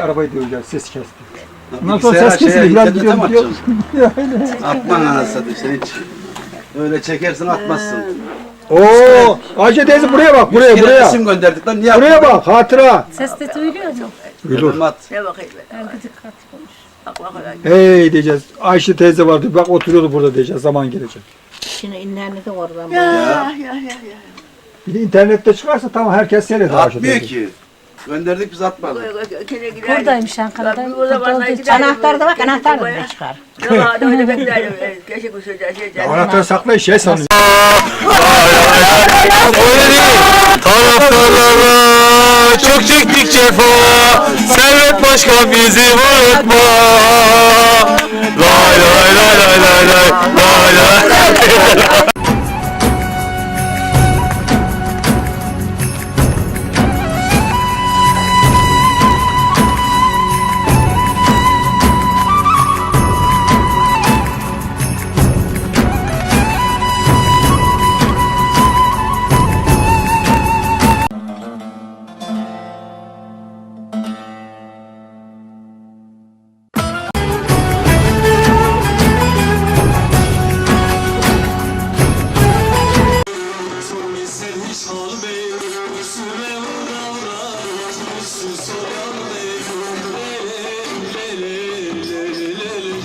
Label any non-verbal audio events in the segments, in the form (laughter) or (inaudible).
niye arabayı diyor ya ses kes diyor. Ondan sonra ses kesildi. Biraz gidiyorum atacaksın? (laughs) Atman anasını sen hiç. Öyle çekersin atmazsın. Oo, Ayşe teyze buraya bak, buraya, Yine buraya. isim gönderdik lan niye Buraya bak, hatıra. Ses de duyuluyor mu? Duyulur. At. Ne bakayım ben. Ben dikkat konuş. Bak bak. Hey diyeceğiz. Ayşe teyze vardı. Bak oturuyordu burada diyeceğiz. Zaman gelecek. Şimdi internete oradan Ya ya ya ya. Bir de internette çıkarsa tamam herkes seyreder Ayşe Atmıyor teyze. ki. Gönderdik biz atmadık. Buradaymış Ankara'da. Zaman Anahtar da bak anahtar da burada çıkar. Şey. Anahtarı saklayın şey sanıyor. Taraftarlara çok çektik cefa Servet Başkan bizi unutma Lay lay lay lay lay lay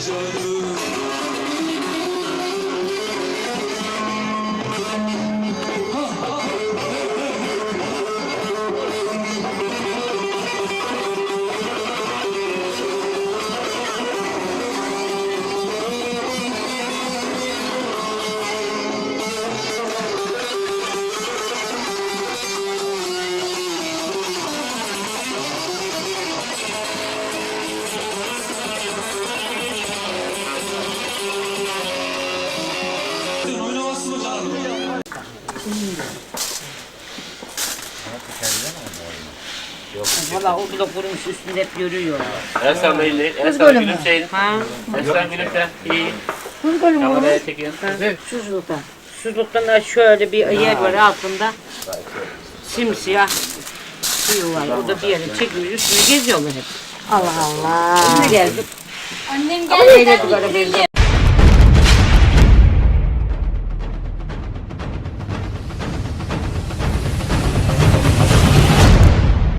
Jesus. Valla o bile kurumuş üstünde hep yürüyor. Esen belli, Esen gülümseyin Ha? Esen gülümse, iyi Bunu böyle mi? Kameraya çekiyorsun Susuzluktan. Susuzluktan da şöyle bir yer var altında. Simsiyah suyu var. Orada bir yere çekmiş üstüne geziyorlar hep. Allah Allah. Ne geldi? Annem Ama öyle böyle benziyor.